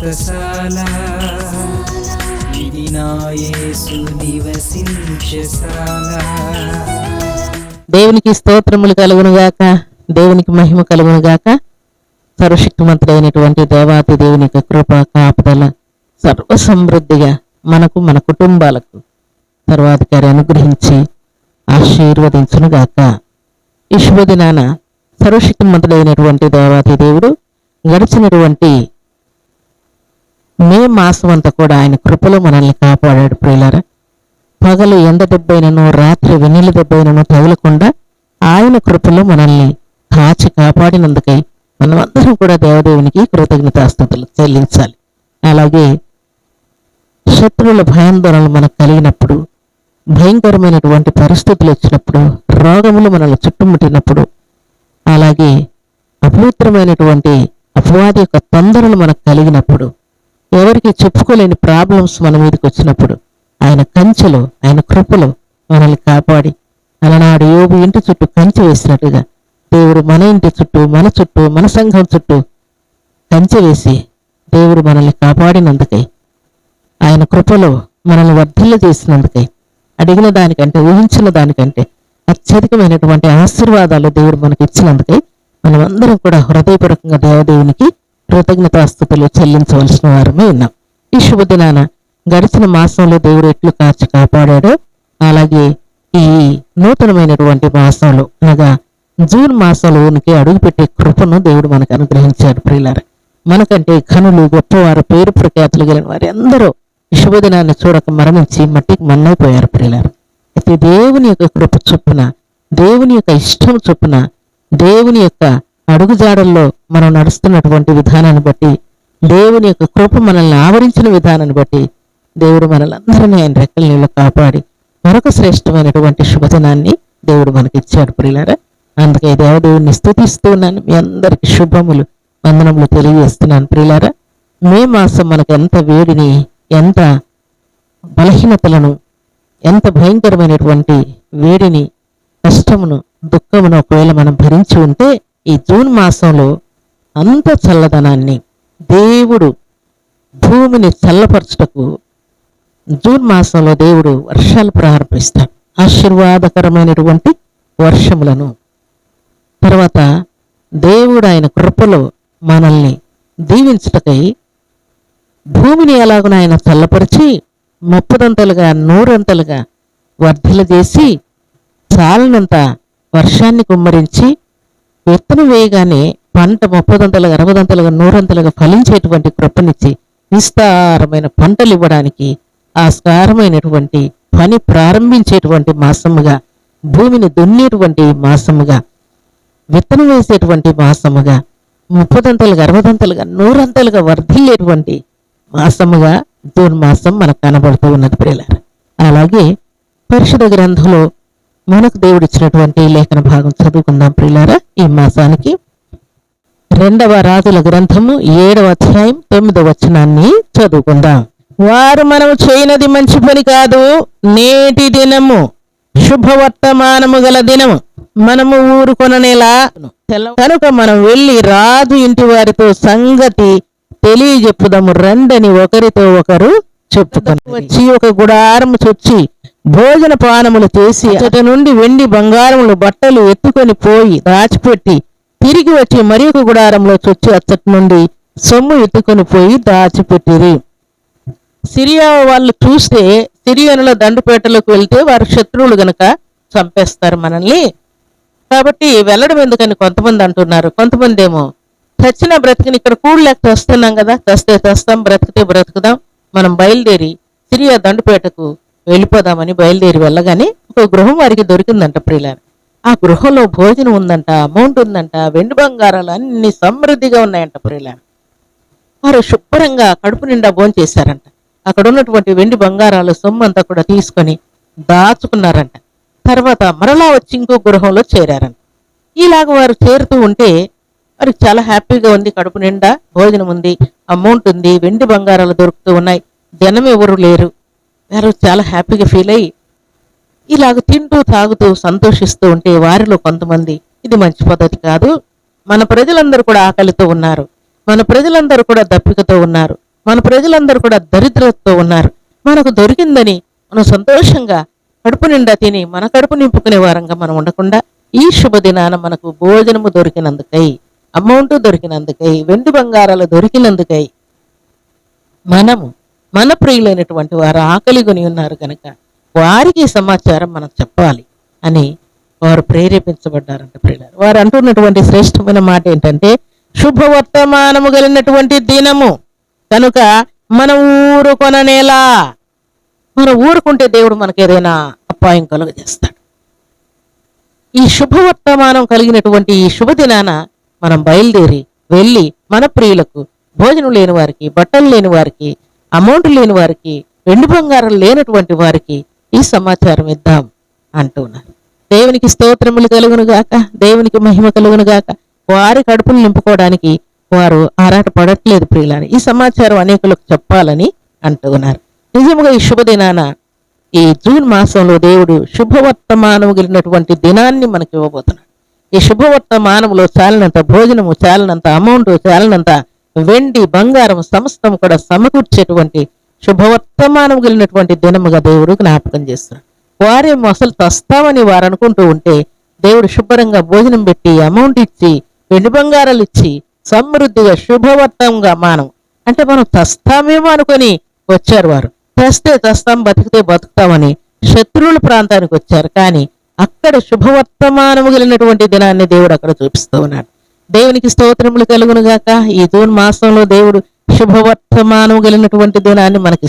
వ్రతశాల ఇది నివసించశాల దేవునికి స్తోత్రములు కలుగునుగాక దేవునికి మహిమ కలుగును గాక సర్వశక్తిమంతుడైనటువంటి దేవాతి దేవుని యొక్క కృప కాపుదల సర్వ సమృద్ధిగా మనకు మన కుటుంబాలకు సర్వాధికారి అనుగ్రహించి ఆశీర్వదించును గాక ఈ శుభదినాన సర్వశక్తిమంతుడైనటువంటి దేవాతి దేవుడు గడిచినటువంటి మే మాసం అంతా కూడా ఆయన కృపలో మనల్ని కాపాడాడు ప్రియులారా. పగలు ఎండ దెబ్బైనను రాత్రి వెన్నెల దెబ్బైనను తగలకుండా ఆయన కృపలో మనల్ని కాచి కాపాడినందుకై మనమందరం కూడా దేవదేవునికి కృతజ్ఞతాస్థుతులు చెల్లించాలి. అలాగే శత్రువుల భయాందోళనలు మనకు కలిగినప్పుడు భయంకరమైనటువంటి పరిస్థితులు వచ్చినప్పుడు రోగములు మనల్ని చుట్టుముట్టినప్పుడు అలాగే అపవిత్రమైనటువంటి అపవాది యొక్క తొందరలు మనకు కలిగినప్పుడు ఎవరికి చెప్పుకోలేని ప్రాబ్లమ్స్ మన మీదకి వచ్చినప్పుడు ఆయన కంచెలో ఆయన కృపలో మనల్ని కాపాడి అలనాడు యోబు ఇంటి చుట్టూ కంచె వేసినట్టుగా దేవుడు మన ఇంటి చుట్టూ మన చుట్టూ మన సంఘం చుట్టూ కంచె వేసి దేవుడు మనల్ని కాపాడినందుకై ఆయన కృపలో మనల్ని వర్ధిల్ల చేసినందుకై అడిగిన దానికంటే ఊహించిన దానికంటే అత్యధికమైనటువంటి ఆశీర్వాదాలు దేవుడు మనకి ఇచ్చినందుకై మనమందరం కూడా హృదయపూర్వకంగా దేవదేవునికి కృతజ్ఞతాస్థుతులు చెల్లించవలసిన వారమే ఉన్నాం. ఈ శుభదినాన గడిచిన మాసంలో దేవుడు ఎట్లు కాచి కాపాడాడో అలాగే ఈ నూతనమైనటువంటి మాసంలో అనగా జూన్ మాసంలోనికి అడుగుపెట్టే కృపను దేవుడు మనకు అనుగ్రహించాడు ప్రియులార. మనకంటే ఘనులు గొప్పవారు పేరు ప్రఖ్యాతులు కలిగిన వారు అందరూ ఈ శుభదినాన్ని చూడక మరణించి మట్టికి మన్నైపోయారు ప్రియులారు. అయితే దేవుని యొక్క కృప చొప్పున దేవుని యొక్క ఇష్టం చొప్పున దేవుని యొక్క అడుగుజాడల్లో మనం నడుస్తున్నటువంటి విధానాన్ని బట్టి దేవుని యొక్క కృప మనల్ని ఆవరించిన విధానాన్ని బట్టి దేవుడు మనల్ని అందరినీ ఆయన రెక్కల నీళ్ళు కాపాడి మరొక శ్రేష్టమైనటువంటి శుభదినాన్ని దేవుడు మనకి ఇచ్చాడు ప్రియులారా. అందుకే దేవదేవుని స్థుతిస్తూ ఉన్నాను. మీ అందరికి శుభములు వందనములు తెలియజేస్తున్నాను ప్రియులారా. మే మాసం మనకు ఎంత వేడిని ఎంత బలహీనతలను ఎంత భయంకరమైనటువంటి వేడిని కష్టమును దుఃఖమును ఒకవేళ మనం భరించి ఉంటే ఈ జూన్ మాసంలో అంత చల్లదనాన్ని దేవుడు భూమిని చల్లపరచుటకు జూన్ మాసంలో దేవుడు వర్షాలు ప్రారంభిస్తాడు ఆశీర్వాదకరమైనటువంటి వర్షములను. తర్వాత దేవుడు ఆయన కృపలో మనల్ని దీవించుటకై భూమిని ఎలాగున ఆయన చల్లపరిచి ముప్పదంతలుగా నూరంతలుగా వర్ధిల చేసి చాలనంత వర్షాన్ని కుమ్మరించి విత్తనం వేయగానే పంట ముప్పదంతలుగా అరవదంతలుగా నూరంతలుగా ఫలించేటువంటి కృపనిచ్చి విస్తారమైన పంటలు ఇవ్వడానికి ఆస్కారమైనటువంటి పని ప్రారంభించేటువంటి మాసముగా భూమిని దున్నేటువంటి మాసముగా విత్తనం వేసేటువంటి మాసముగా ముప్పదంతలుగా అరవదంతలుగా నూరంతలుగా వర్ధిల్లేటువంటి మాసముగా జూన్ మాసం మనకు కనబడుతూ ఉన్నది ప్రియులార. అలాగే పరిశుధ గ్రంథంలో మనకు దేవుడిచ్చినటువంటి లేఖన భాగం చదువుకుందాం ప్రిలారా ఈ మాసానికి రెండవ రాజుల గ్రంథము ఏడవ అధ్యాయం తొమ్మిదవ వచనాన్ని చదువుకుందాం. వారు మనము చేయనది మంచి పని కాదు నేటి దినము శుభవర్తమానము గల దినము. మనము ఊరుకొననేలా కనుక మనం వెళ్ళి రాజు ఇంటి వారితో సంగతి తెలియజెప్పుదాము రండని ఒకరితో ఒకరు చెప్పుకొని వచ్చి ఒక గుడారము చొచ్చి భోజన పానములు చేసి అతడి నుండి వెండి బంగారములు బట్టలు ఎత్తుకొని పోయి దాచిపెట్టి తిరిగి వచ్చి మరి ఒక గుడారంలో చొచ్చి అచ్చటి నుండి సొమ్ము ఎత్తుకొని పోయి దాచిపెట్టిరి. సిరియా వాళ్ళు చూస్తే సిరియనుల దండుపేటలోకి వెళ్తే వారు శత్రువులు గనక చంపేస్తారు మనల్ని. కాబట్టి వెళ్ళడం ఎందుకని కొంతమంది అంటున్నారు. కొంతమంది ఏమో చచ్చిన బ్రతికిని ఇక్కడ కూడలేక వస్తున్నాం కదా చస్తే చస్తాం బ్రతికితే బ్రతుకుదాం మనం బయలుదేరి సిరియా దండుపేటకు వెళ్ళిపోదామని బయలుదేరి వెళ్ళగానే ఒక గృహం వారికి దొరికిందంట ప్రియులారు. ఆ గృహంలో భోజనం ఉందంట అమౌంట్ ఉందంట వెండి బంగారాలు అన్ని సమృద్ధిగా ఉన్నాయంట ప్రియులారు. వారు శుభ్రంగా కడుపు నిండా భోంచేశారంట అక్కడ ఉన్నటువంటి వెండి బంగారాలు సొమ్ము అంతా కూడా తీసుకొని దాచుకున్నారంట. తర్వాత మరలా వచ్చి ఇంకో గృహంలో చేరారంట. ఇలాగ వారు చేరుతూ ఉంటే వారికి చాలా హ్యాపీగా ఉంది కడుపు నిండా భోజనం ఉంది అమౌంట్ ఉంది వెండి బంగారాలు దొరుకుతూ ఉన్నాయి. జనం ఎవరు లేరు. వారు చాలా హ్యాపీగా ఫీల్ అయ్యి ఇలాగ తింటూ తాగుతూ సంతోషిస్తూ ఉంటే వారిలో కొంతమంది ఇది మంచి పద్ధతి కాదు. మన ప్రజలందరూ కూడా ఆకలితో ఉన్నారు. మన ప్రజలందరూ కూడా దప్పికతో ఉన్నారు. మన ప్రజలందరూ కూడా దరిద్రతతో ఉన్నారు. మనకు దొరికిందని మనం సంతోషంగా కడుపు నిండా తిని మన కడుపు నింపుకునే వారంగా మనం ఉండకుండా ఈ శుభదినాన మనకు భోజనము దొరికినందుకై అమౌంట్ దొరికినందుకై వెండి బంగారాలు దొరికినందుకై మనము మన ప్రియులైనటువంటి వారు ఆకలి కొని ఉన్నారు కనుక వారికి సమాచారం మనం చెప్పాలి అని వారు ప్రేరేపించబడ్డారంట ప్రియులారు. వారు అంటున్నటువంటి శ్రేష్టమైన మాట ఏంటంటే శుభవర్తమానము కలిగినటువంటి దినము. కనుక మన ఊరు కొననేలా ఊరుకుంటే దేవుడు మనకి ఏదైనా అపాయం కలుగజేస్తాడు. ఈ శుభవర్తమానం కలిగినటువంటి ఈ శుభదినాన మనం బయలుదేరి వెళ్ళి మన ప్రియులకు భోజనం లేని వారికి బట్టలు లేని వారికి అమౌంట్ లేని వారికి వెండి బంగారం లేనటువంటి వారికి ఈ సమాచారం ఇద్దాం అంటున్నారు. దేవునికి స్తోత్రములు కలుగును గాక దేవునికి మహిమ కలుగును గాక. వారి కడుపులు నింపుకోవడానికి వారు ఆరాట పడట్లేదు ప్రియులని ఈ సమాచారం అనేకులకు చెప్పాలని అంటున్నారు. నిజముగా ఈ శుభదినాన ఈ జూన్ మాసంలో దేవుడు శుభవర్తమానము కలిగినటువంటి దినాన్ని మనకి ఇవ్వబోతున్నాడు. ఈ శుభవర్తమానంలో చాలినంత భోజనము చాలినంత అమౌంట్ చాలినంత వెండి బంగారం సమస్తం కూడా సమకూర్చేటువంటి శుభవర్తమానం కలిగినటువంటి దినముగా దేవుడు జ్ఞాపకం చేస్తున్నాడు. వారేమో అసలు తస్తామని వారు అనుకుంటూ ఉంటే దేవుడు శుభ్రంగా భోజనం పెట్టి అమౌంట్ ఇచ్చి వెండి బంగారాలు ఇచ్చి సమృద్ధిగా శుభవర్తంగా మానం అంటే మనం తస్తామేమో అనుకొని వచ్చారు వారు. తెస్తే తస్తాం బతికితే బతుకుతామని శత్రువుల ప్రాంతానికి వచ్చారు. కానీ అక్కడ శుభవర్తమానము కలిగినటువంటి దినాన్ని దేవుడు అక్కడ చూపిస్తూ ఉన్నాడు. దేవునికి స్తోత్రములు కలుగును గాక. ఈ జూన్ మాసంలో దేవుడు శుభవర్తమానం కలిగినటువంటి దినాన్ని మనకి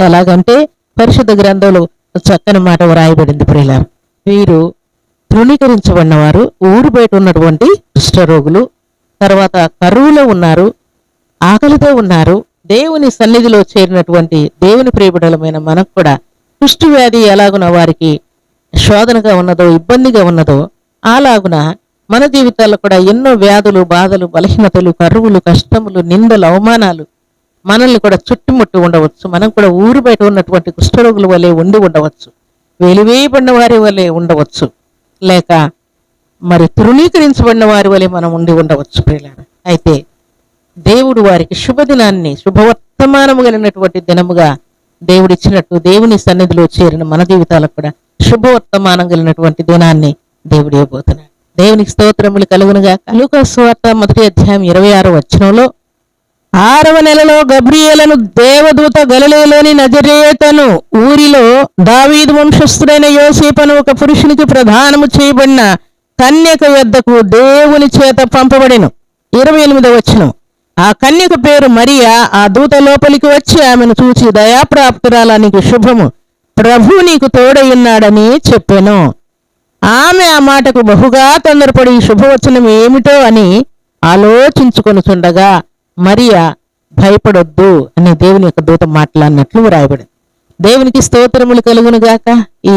ఎలాగంటే పరిశుద్ధ గ్రంథంలో చక్కని మాట వ్రాయబడింది ప్రియులారు. వీరు తృణీకరించబడిన వారు ఊరు బయట ఉన్నటువంటి కుష్ఠరోగులు తర్వాత కరువులో ఉన్నారు ఆకలితో ఉన్నారు. దేవుని సన్నిధిలో చేరినటువంటి దేవుని ప్రియబిడలమైన మనకు కూడా కుష్టి వ్యాధి ఎలాగున వారికి శోధనగా ఉన్నదో ఇబ్బందిగా ఉన్నదో అలాగున మన జీవితాల్లో కూడా ఎన్నో వ్యాధులు బాధలు బలహీనతలు కరువులు కష్టములు నిందలు అవమానాలు మనల్ని కూడా చుట్టుముట్టి ఉండవచ్చు. మనం కూడా ఊరు బయట ఉన్నటువంటి కుష్ఠరోగుల వలె ఉండి ఉండవచ్చు. వెలివేయబడిన వారి వలె ఉండవచ్చు. లేక మరి తృణీకరించబడిన వారి వలె మనం ఉండి ఉండవచ్చు ప్రియులారా. అయితే దేవుడు వారికి శుభదినాన్ని శుభవర్తమానము కలిగినటువంటి దినముగా దేవుడిచ్చినట్టు దేవుని సన్నిధిలో చేరిన మన జీవితాలకు కూడా శుభవర్తమానం కలిగినటువంటి దినాన్ని దేవుడు ఇవ్వబోతున్నాడు. దేవునికి స్తోత్రములు కలుగునుగా కలుక స్వార్త మొదటి అధ్యాయం ఇరవై ఆరు వచనంలో ఆరవ నెలలో గబ్రియేలను దేవదూత గలలేలోని నజరేతను ఊరిలో దావీదు వంశస్థుడైన యోసేపను ఒక పురుషునికి ప్రధానము చేయబడిన కన్యక యొద్దకు దేవుని చేత పంపబడెను. ఇరవై ఎనిమిదవ వచనం ఆ కన్యక పేరు మరియా ఆ దూత లోపలికి వచ్చి ఆమెను చూచి దయాప్రాప్తురాల నీకు శుభము. ప్రభు నీకు తోడయున్నాడని చెప్పెను. ఆమె ఆ మాటకు బహుగా తొందరపడి శుభవచనం ఏమిటో అని ఆలోచించుకొనుచుండగా మరియా భయపడొద్దు అని దేవుని యొక్క దూత మాట్లాడినట్లు వ్రాయబడింది. దేవునికి స్తోత్రములు కలుగునుగాక. ఈ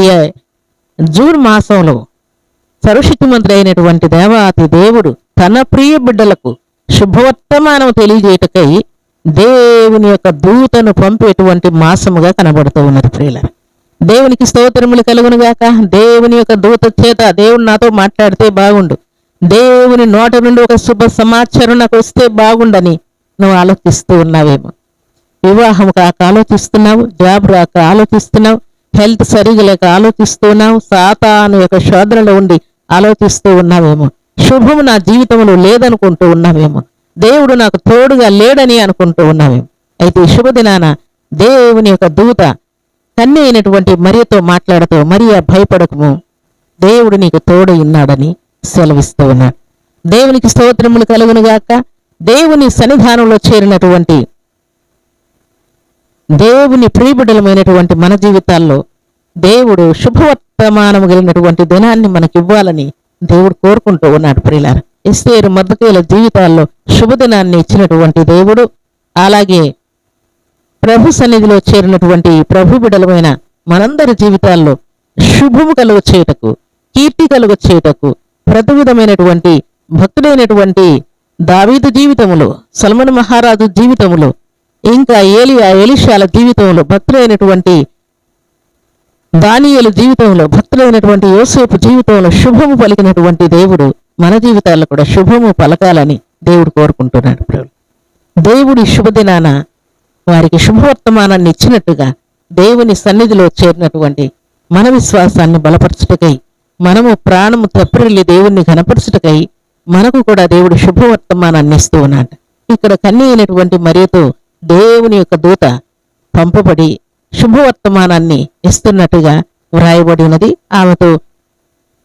జూన్ మాసంలో సర్వశక్తిమంతుడు అయినటువంటి దేవాతి దేవుడు తన ప్రియ బిడ్డలకు శుభవర్తమానం తెలియజేయటకై దేవుని యొక్క దూతను పంపేటువంటి మాసముగా కనబడుతూ ఉన్నది ప్రియులని దేవునికి స్తోత్రములు కలుగునుగాక దేవుని యొక్క దూత చేత దేవుడు నాతో మాట్లాడితే బాగుండు. దేవుని నోట నుండి ఒక శుభ సమాచారం నాకు వస్తే బాగుండని నువ్వు ఆలోచిస్తూ ఉన్నావేమో. వివాహం కాక ఆలోచిస్తున్నావు జాబ్ రాక ఆలోచిస్తున్నావు హెల్త్ సరిగా లేక ఆలోచిస్తున్నావు సాతాను యొక్క శోధనలో ఉండి ఆలోచిస్తూ ఉన్నావేమో. శుభము నా జీవితంలో లేదనుకుంటూ ఉన్నావేమో. దేవుడు నాకు తోడుగా లేడని అనుకుంటూ ఉన్నావేమో. అయితే శుభదినాన దేవుని యొక్క దూత కన్య అయినటువంటి మరియతో మాట్లాడుతూ మరియ భయపడకము. దేవుడు నీకు తోడు ఉన్నాడని సెలవిస్తూ ఉన్నాడు దేవునికి స్తోత్రములు కలుగునుగాక దేవుని సన్నిధానంలో చేరినటువంటి దేవుని ప్రియబిడలమైనటువంటి మన జీవితాల్లో దేవుడు శుభవర్తమానం కలిగినటువంటి దినాన్ని మనకి ఇవ్వాలని దేవుడు కోరుకుంటూ ఉన్నాడు ప్రియులారు. ఇస్తేరు మద్దతుల జీవితాల్లో శుభదినాన్ని ఇచ్చినటువంటి దేవుడు. అలాగే ప్రభు సన్నిధిలో చేరినటువంటి ప్రభు బిడలమైన మనందరి జీవితాల్లో శుభము కలుగ చేయటకు కీర్తి కలుగ చేయటకు ప్రతి విధమైనటువంటి భక్తుడైనటువంటి దావీదు జీవితములో సల్మన్ మహారాజు జీవితములో ఇంకా ఏలియా ఎలిషాల జీవితంలో భక్తులైనటువంటి దానియేలు జీవితంలో భక్తులైనటువంటి యోసేపు జీవితంలో శుభము పలికినటువంటి దేవుడు మన జీవితాల్లో కూడా శుభము పలకాలని దేవుడు కోరుకుంటున్నాడు. దేవుడి శుభదినాన వారికి శుభవర్తమానాన్ని ఇచ్చినట్టుగా దేవుని సన్నిధిలో చేరినటువంటి మన విశ్వాసాన్ని బలపరచుటకై మనము ప్రాణము తెప్పరిల్లి దేవుణ్ణి కనపరచుటకై మనకు కూడా దేవుడు శుభవర్తమానాన్ని ఇస్తూ ఉన్నాడు. ఇక్కడ కన్య అయినటువంటి మరియతో దేవుని యొక్క దూత పంపబడి శుభవర్తమానాన్ని ఇస్తున్నట్టుగా వ్రాయబడి ఉన్నది. ఆమెతో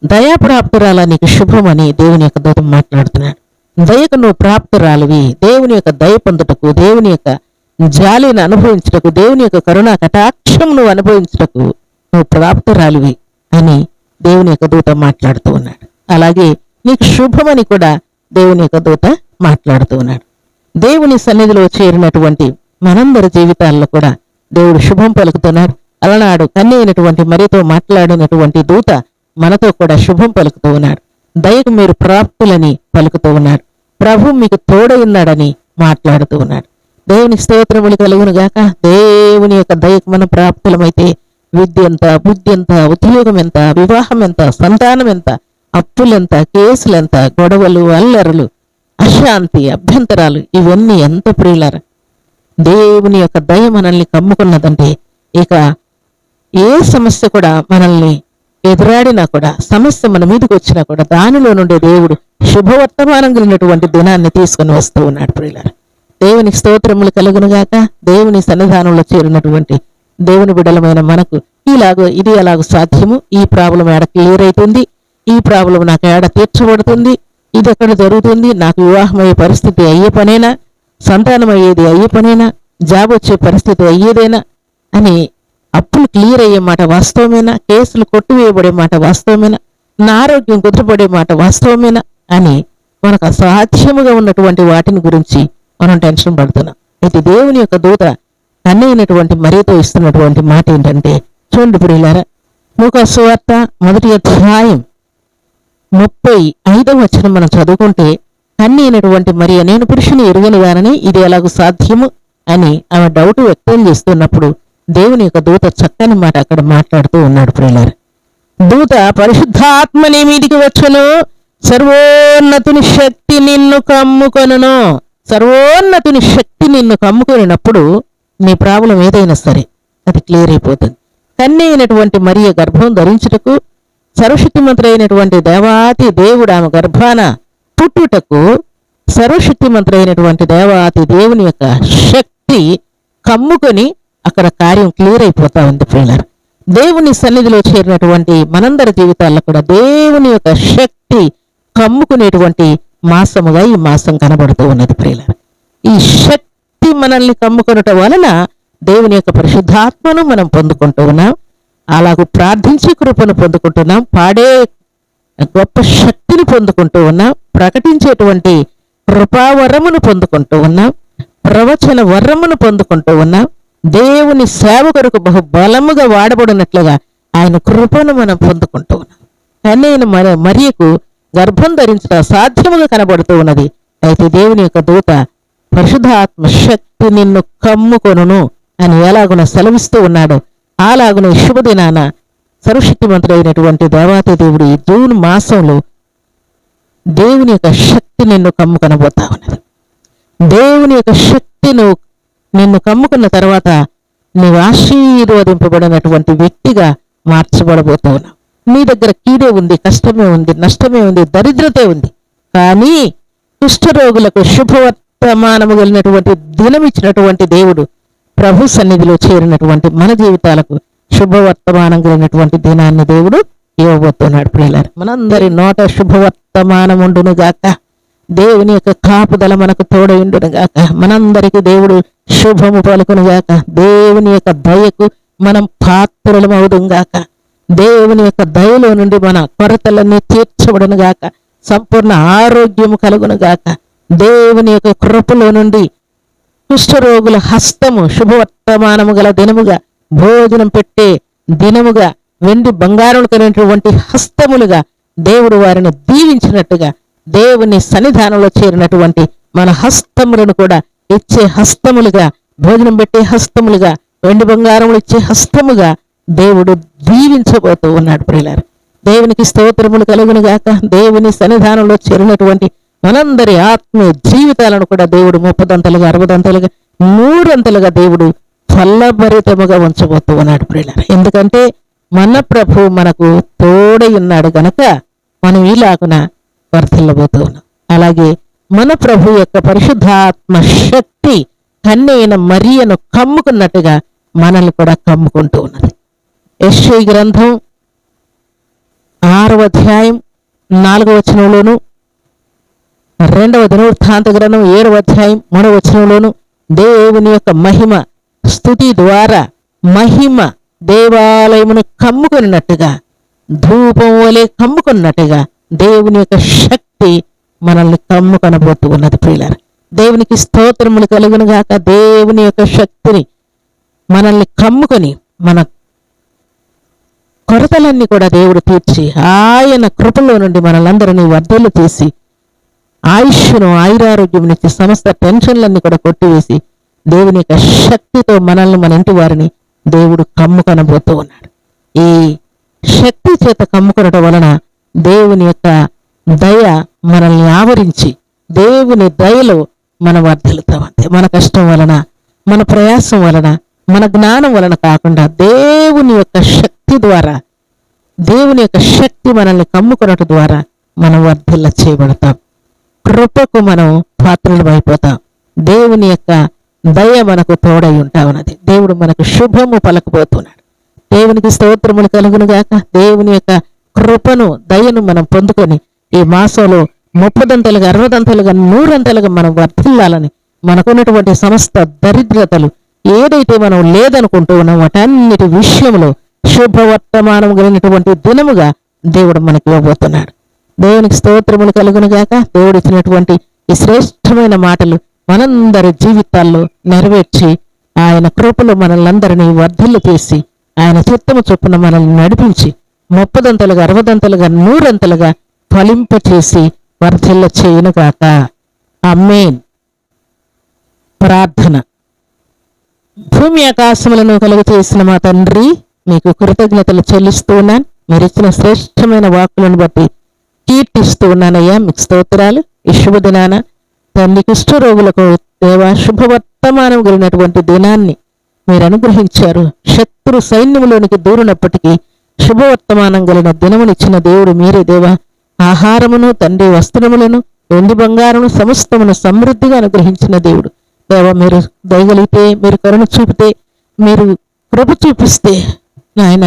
దయాప్రాప్తురాల నీకు శుభమని దేవుని యొక్క దూత మాట్లాడుతున్నాడు. దయకు నువ్వు ప్రాప్తురాలివి. దేవుని యొక్క దయ పొందుటకు దేవుని యొక్క జాలిని అనుభవించుటకు దేవుని యొక్క కరుణ కటాక్షం నువ్వు అనుభవించుటకు నువ్వు ప్రాప్తురాలివి అని దేవుని యొక్క దూత మాట్లాడుతూ ఉన్నాడు. అలాగే నీకు శుభమని కూడా దేవుని యొక్క దూత మాట్లాడుతూ ఉన్నాడు. దేవుని సన్నిధిలో చేరినటువంటి మనందరి జీవితాల్లో కూడా దేవుడు శుభం పలుకుతున్నాడు. అలనాడు కన్య అయినటువంటి మరితో మాట్లాడినటువంటి దూత మనతో కూడా శుభం పలుకుతూ ఉన్నాడు. దయకు మీరు ప్రాప్తులని పలుకుతూ ఉన్నాడు. ప్రభు మీకు తోడై ఉన్నాడని మాట్లాడుతూ ఉన్నాడు. దేవునికి స్తోత్రములు కలుగును గాక. దేవుని యొక్క దయకు మన ప్రాప్తులమైతే విద్య ఎంత బుద్ధి ఎంత ఉద్యోగం ఎంత వివాహం ఎంత సంతానం ఎంత అప్పులెంత కేసులెంత గొడవలు అల్లరులు అశాంతి అభ్యంతరాలు ఇవన్నీ ఎంత ప్రియులారా. దేవుని యొక్క దయ మనల్ని కమ్ముకున్నదంటే ఇక ఏ సమస్య కూడా మనల్ని ఎదురాడినా కూడా సమస్య మన మీదకి వచ్చినా కూడా దానిలో నుండి దేవుడు శుభవర్తమానం కలిగినటువంటి దినాన్ని తీసుకుని వస్తూ ఉన్నాడు ప్రియులారు. దేవునికి స్తోత్రములు కలుగునుగాక దేవుని సన్నిధానంలో చేరినటువంటి దేవుని బిడలమైన మనకు ఇలాగో ఇది ఎలాగో సాధ్యము. ఈ ప్రాబ్లం ఏడ క్లియర్ అవుతుంది ఈ ప్రాబ్లం నాకు ఏడ తీర్చబడుతుంది? ఇది ఎక్కడ జరుగుతుంది? నాకు వివాహం అయ్యే పరిస్థితి అయ్యే పనేనా? సంతానం అయ్యేది అయ్యే పనేనా? జాబ్ వచ్చే పరిస్థితి అయ్యేదేనా? అని అప్పులు క్లియర్ అయ్యే మాట వాస్తవమేనా? కేసులు కొట్టివేయబడే మాట వాస్తవమేనా? నా ఆరోగ్యం కుదురపడే మాట వాస్తవమేనా? అని మనకు అసాధ్యముగా ఉన్నటువంటి వాటిని గురించి మనం టెన్షన్ పడుతున్నాం. అయితే దేవుని యొక్క దూత కన్నైనటువంటి మరీతో ఇస్తున్నటువంటి మాట ఏంటంటే చూడండి ప్రియులారా మూక సువార్త మొదటి అధ్యాయం ముప్పై ఐదవ వచ్చిన మనం చదువుకుంటే కన్ని అయినటువంటి మరి నేను పురుషుని ఎరుగను గానని ఇది ఎలాగో సాధ్యము అని ఆమె డౌట్ వ్యక్తం చేస్తున్నప్పుడు దేవుని యొక్క దూత చక్కని మాట అక్కడ మాట్లాడుతూ ఉన్నాడు ప్రియులారు. దూత పరిశుద్ధాత్మని మీదికి వచ్చును సర్వోన్నతుని శక్తి నిన్ను కమ్ముకొనును. సర్వోన్నతుని శక్తి నిన్ను కమ్ముకునినప్పుడు నీ ప్రాబ్లం ఏదైనా సరే అది క్లియర్ అయిపోతుంది. కన్య అయినటువంటి మరియ గర్భం ధరించుటకు సర్వశక్తిమంతుడు అయినటువంటి దేవాతి దేవుడు ఆమె గర్భాన పుట్టుటకు సర్వశక్తిమంతుడు అయినటువంటి దేవాతి దేవుని యొక్క శక్తి కమ్ముకొని అక్కడ కార్యం క్లియర్ అయిపోతా ఉంది ప్రియులారు. దేవుని సన్నిధిలో చేరినటువంటి మనందరి జీవితాల్లో కూడా దేవుని యొక్క శక్తి కమ్ముకునేటువంటి మాసముగా ఈ మాసం కనబడుతూ ఉన్నది ప్రియుల ఈ శక్తి మనల్ని కమ్ముకొనట వలన దేవుని యొక్క పరిశుద్ధాత్మను మనం పొందుకుంటూ ఉన్నాం. అలాగూ ప్రార్థించి కృపను పొందుకుంటున్నాం. పాడే గొప్ప శక్తిని పొందుకుంటూ ఉన్నాం. ప్రకటించేటువంటి కృపావరమును పొందుకుంటూ ఉన్నాం. ప్రవచన వరమును పొందుకుంటూ ఉన్నాం. దేవుని సేవ కొరకు బహు బలముగా వాడబడినట్లుగా ఆయన కృపను మనం పొందుకుంటూ ఉన్నాం. కానీ మరియకు గర్భం ధరించడం సాధ్యముగా కనబడుతూ ఉన్నది. అయితే దేవుని యొక్క దూత పరిశుధాత్మ శక్తి నిన్ను కమ్ముకొనును అని ఎలాగున సెలవిస్తూ ఉన్నాడు. అలాగున ఈ శుభదినాన సర్వశక్తిమంతుడైనటువంటి దేవాతి దేవుడు ఈ జూన్ మాసంలో దేవుని యొక్క శక్తి నిన్ను కమ్ముకొనబోతా ఉన్నది. దేవుని యొక్క శక్తి నువ్వు నిన్ను కమ్ముకున్న తర్వాత నీవు ఆశీర్వదింపబడినటువంటి వ్యక్తిగా మార్చబడబోతూ ఉన్నావు. నీ దగ్గర కీడే ఉంది కష్టమే ఉంది నష్టమే ఉంది దరిద్రతే ఉంది. కానీ కుష్ఠరోగులకు శుభవర్తమానము కలిగినటువంటి దినమిచ్చినటువంటి దేవుడు ప్రభు సన్నిధిలో చేరినటువంటి మన జీవితాలకు శుభవర్తమానం కలిగినటువంటి దినాన్ని దేవుడు ఇవ్వబోతున్నాడు ప్రియులారు. మనందరి నోట శుభవర్తమానం ఉండును గాక. దేవుని యొక్క కాపుదల మనకు తోడయుండును గాక. మనందరికి దేవుడు శుభము పలుకును గాక. దేవుని యొక్క దయకు మనం పాత్రలమవుదుం గాక. దేవుని యొక్క దయలో నుండి మన కొరతలన్నీ తీర్చబడును గాక. సంపూర్ణ ఆరోగ్యము కలుగును గాక. దేవుని యొక్క కృపలో నుండి కుష్ఠరోగుల హస్తము శుభవర్తమానము గల దినముగా భోజనం పెట్టే దినముగా వెండి బంగారం కలిగినటువంటి హస్తములుగా దేవుడు వారిని దీవించినట్టుగా దేవుని సన్నిధానంలో చేరినటువంటి మన హస్తములను కూడా ఇచ్చే హస్తములుగా భోజనం పెట్టే హస్తములుగా వెండి బంగారములు ఇచ్చే హస్తముగా దేవుడు దీవించబోతూ ఉన్నాడు ప్రియులారు. దేవునికి స్తోత్రములు కలుగును గాక. దేవుని సన్నిధానంలో చేరినటువంటి మనందరి ఆత్మీయ జీవితాలను కూడా దేవుడు ముప్పదంతలుగా అరవదంతలుగా నూరంతలుగా దేవుడు ఫలభరితముగా ఉంచబోతూ ఉన్నాడు ప్రియులారు. ఎందుకంటే మన ప్రభు మనకు తోడై ఉన్నాడు గనక మనం ఇలాగున వర్తిల్లబోతూ ఉన్నాం. అలాగే మన ప్రభు యొక్క పరిశుద్ధాత్మ శక్తి కన్నైన మరియను కమ్ముకున్నట్టుగా మనల్ని కూడా కమ్ముకుంటూ ఉన్నది. యశ్ఐ గ్రంథం ఆరవ అధ్యాయం నాలుగవ వచనంలోను రెండవ దినవృత్తాంత గ్రంథం ఏడవ అధ్యాయం మూడవ వచనంలోను దేవుని యొక్క మహిమ స్థుతి ద్వారా మహిమ దేవాలయమును కమ్ముకున్నట్టుగా ధూపం వలె కమ్ముకున్నట్టుగా దేవుని యొక్క శక్తి మనల్ని కమ్ముకొనబోతూ ఉన్నది ప్రియులారు. దేవునికి స్తోత్రములు కలుగునుగాక దేవుని యొక్క శక్తిని మనల్ని కమ్ముకొని మన కొరతలన్నీ కూడా దేవుడు తీర్చి ఆయన కృపలో నుండి మనలందరినీ వర్ధలు తీసి ఆయుష్ను ఆయురారోగ్యం నుంచి సమస్త టెన్షన్లన్నీ కూడా కొట్టివేసి దేవుని యొక్క శక్తితో మనల్ని మన ఇంటి వారిని దేవుడు కమ్ముకొనబోతూ ఉన్నాడు. ఈ శక్తి చేత కమ్ముకొనటం వలన దేవుని యొక్క దయ మనల్ని ఆవరించి దేవుని దయలో మనం వర్ధిల్లుతాం అంతే. మన కష్టం వలన మన ప్రయాసం వలన మన జ్ఞానం వలన కాకుండా దేవుని యొక్క శక్తి ద్వారా దేవుని యొక్క శక్తి మనల్ని కమ్ముకొనట ద్వారా మనం వర్ధిల్ల చేయబడతాం. కృపకు మనం పాత్రలు అయిపోతాం. దేవుని యొక్క దయ మనకు తోడై ఉంటా ఉన్నది దేవుడు మనకు శుభము పలకపోతున్నాడు దేవునికి స్తోత్రములు కలుగును గాక. దేవుని యొక్క కృపను దయను మనం పొందుకొని ఈ మాసంలో ముప్పదంతలుగా అరవదంతలుగా నూరంతలుగా మనం వర్ధిల్లాలని మనకున్నటువంటి సమస్త దరిద్రతలు ఏదైతే మనం లేదనుకుంటూ ఉన్నాం వాటన్నిటి విషయంలో శుభవర్తమానం కలిగినటువంటి దినముగా దేవుడు మనకి ఇవ్వబోతున్నాడు. దేవునికి స్తోత్రములు కలుగును గాక. దేవుడు ఇచ్చినటువంటి ఈ శ్రేష్టమైన మాటలు మనందరి జీవితాల్లో నెరవేర్చి ఆయన కృపలో మనల్ని వర్ధిల్లు చేసి ఆయన చిత్తము చొప్పున మనల్ని నడిపించి ముప్పదంతలుగా అరవదంతలుగా నూరంతలుగా ఫలింపచేసి వర్ధిల్ల చేయనుగాక అమ్మేన్ ప్రార్థన. భూమి ఆకాశములను కలుగు చేసిన మా తండ్రి మీకు కృతజ్ఞతలు చెల్లిస్తూ ఉన్నాను మీరు ఇచ్చిన శ్రేష్టమైన వాక్కులను బట్టి కీర్తిస్తూ ఉన్నానయ్యా. మీకు స్తోత్రాలు. ఈ శుభదినాన తండ్రి కుష్ఠరోగులకు దేవా శుభవర్తమానం గురినటువంటి దినాన్ని మీరు అనుగ్రహించారు శత్రు సైన్యములోనికి దూరినప్పటికీ శుభవర్తమానం గలిన దినమునిచ్చిన దేవుడు మీరే దేవా. ఆహారమును తండ్రి వస్త్రములను వెండి బంగారమును సమస్తమును సమృద్ధిగా అనుగ్రహించిన దేవుడు. దేవ మీరు దయగలిగితే మీరు కరుణ చూపితే మీరు కృప చూపిస్తే నాయన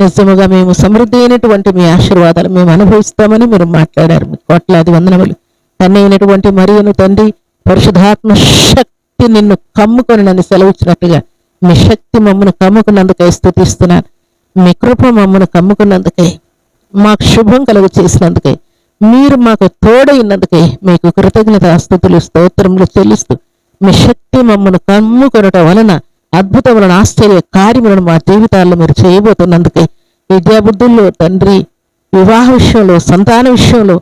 నిజముగా మేము సమృద్ధి అయినటువంటి మీ ఆశీర్వాదాలు మేము అనుభవిస్తామని మీరు మాట్లాడారు. మీ కోట్లాది వందనములు. తన్ని అయినటువంటి మరియను తండ్రి పరిశుధాత్మ శక్తి నిన్ను కమ్ముకొని నన్ను సెలవిచ్చినట్టుగా మీ శక్తి మమ్మను కమ్ముకున్నందుకై స్థుతిస్తున్నాను. మీ కృప మమ్మను కమ్ముకున్నందుకై మాకు శుభం కలుగు చేసినందుకై మీరు మాకు తోడైనందుకై మీకు కృతజ్ఞత స్థుతులు స్తోత్రములు చెల్లిస్తూ మీ శక్తి మమ్మను కమ్ముకొనటం వలన అద్భుతములను ఆశ్చర్య కార్యములను మా జీవితాల్లో మీరు చేయబోతున్నందుకే విద్యాబుద్ధుల్లో తండ్రి వివాహ విషయంలో సంతాన విషయంలో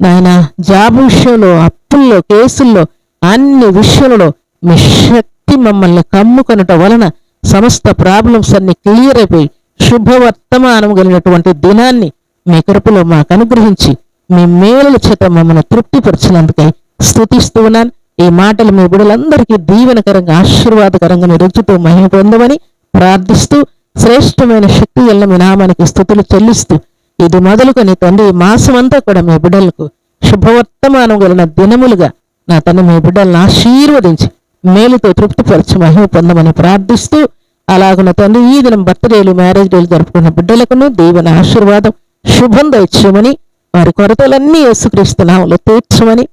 నాయన జాబ్ విషయంలో అప్పుల్లో కేసుల్లో అన్ని విషయంలో మీ శక్తి మమ్మల్ని కమ్ముకొనటం వలన సమస్త ప్రాబ్లమ్స్ అన్ని క్లియర్ అయిపోయి శుభవర్తమానం కలిగినటువంటి దినాన్ని మీ కృపలో మాకు అనుగ్రహించి మీ మేలుల చేత మమ్మల్ని తృప్తిపరిచినందుకై స్థుతిస్తూ ఉన్నాను. ఈ మాటలు మీ బిడ్డలందరికీ దీవెనకరంగా ఆశీర్వాదకరంగా మీ రుచితో మహిమ పొందమని ప్రార్థిస్తూ శ్రేష్టమైన శక్తి ఎల్ల మీ నామానికి స్థుతులు చెల్లిస్తూ ఇది మొదలుకొని తండ్రి ఈ మాసమంతా కూడా మీ బిడ్డలకు శుభవర్తమానం గలన దినములుగా నా తండ్రి మీ బిడ్డలను ఆశీర్వదించి మేలుతో తృప్తిపరిచి మహిమ పొందమని ప్రార్థిస్తూ అలాగున తండ్రి ఈ దినం బర్త్డేలు మ్యారేజ్ డేలు జరుపుకున్న బిడ్డలకును దీవెన ఆశీర్వాదం శుభం దయచేయమని వారి కొరతలన్నీ యేసుక్రీస్తు నామములో తీర్చమని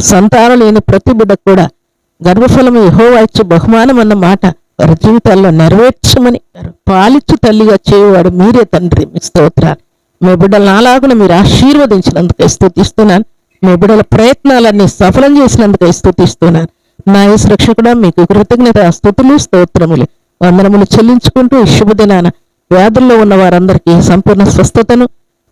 సంతానం లేని ప్రతి బిడ్డ కూడా గర్భఫలం యెహోవా ఇచ్చే బహుమానం అన్న మాట వారి జీవితాల్లో నెరవేర్చమని పాలిచ్చు తల్లిగా చేయవాడు మీరే తండ్రి. మీ స్తోత్రాలు. మీ బిడ్డల నాలాగున మీరు ఆశీర్వదించినందుకే స్థుతిస్తున్నాను. మీ బిడ్డల ప్రయత్నాలన్నీ సఫలం చేసినందుకే స్థుతిస్తున్నాను. నా యేసు రక్షకుడా మీకు కృతజ్ఞత స్థుతులు స్తోత్రములు. వందనములు చెల్లించుకుంటూ ఈ శుభదినాన వ్యాధుల్లో ఉన్న వారందరికీ సంపూర్ణ స్వస్థతను.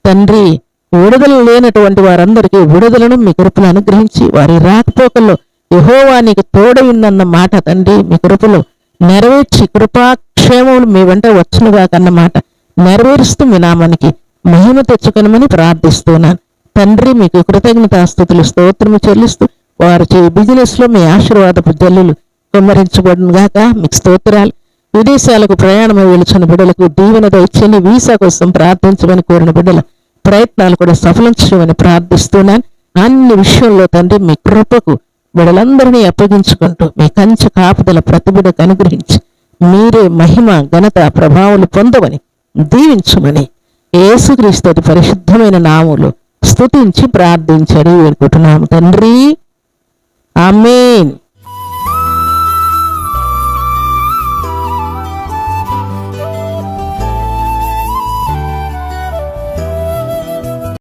తండ్రి విడుదల లేనటువంటి వారందరికీ విడుదలను మీ కృపలు అనుగ్రహించి వారి రాకపోకల్లో యహోవా నీకు తోడైందన్న మాట తండ్రి మీ కృపలు నెరవేర్చి కృపాక్షేమములు మీ వెంట వచ్చునుగాకన్న మాట నెరవేరుస్తూ మీ నామానికి మహిమ తెచ్చుకొనమని ప్రార్థిస్తున్నాను. తండ్రి మీకు కృతజ్ఞతాస్థుతులు స్తోత్రము చెల్లిస్తూ వారు చే బిజినెస్లో మీ ఆశీర్వాదపు జల్లులు కుమ్మరించబడిన గాక మీకు స్తోత్రాలు. విదేశాలకు ప్రయాణమై వెళుచున్న బిడ్డలకు దీవెన దయచని వీసా కోసం ప్రార్థించమని కోరిన బిడ్డలు ప్రయత్నాలు కూడా సఫలం చేయమని ప్రార్థిస్తున్నాను. అన్ని విషయంలో తండ్రి మీ కృపకు వీళ్ళందరినీ అప్పగించుకుంటూ మీ కంచె కాపుదల ప్రతిభుడకు అనుగ్రహించి మీరే మహిమ ఘనత ప్రభావాలు పొందవని దీవించమని ఏసుక్రీస్తు పరిశుద్ధమైన నాములు స్తుతించి ప్రార్థించడి వేడుకుంటున్నాము తండ్రి.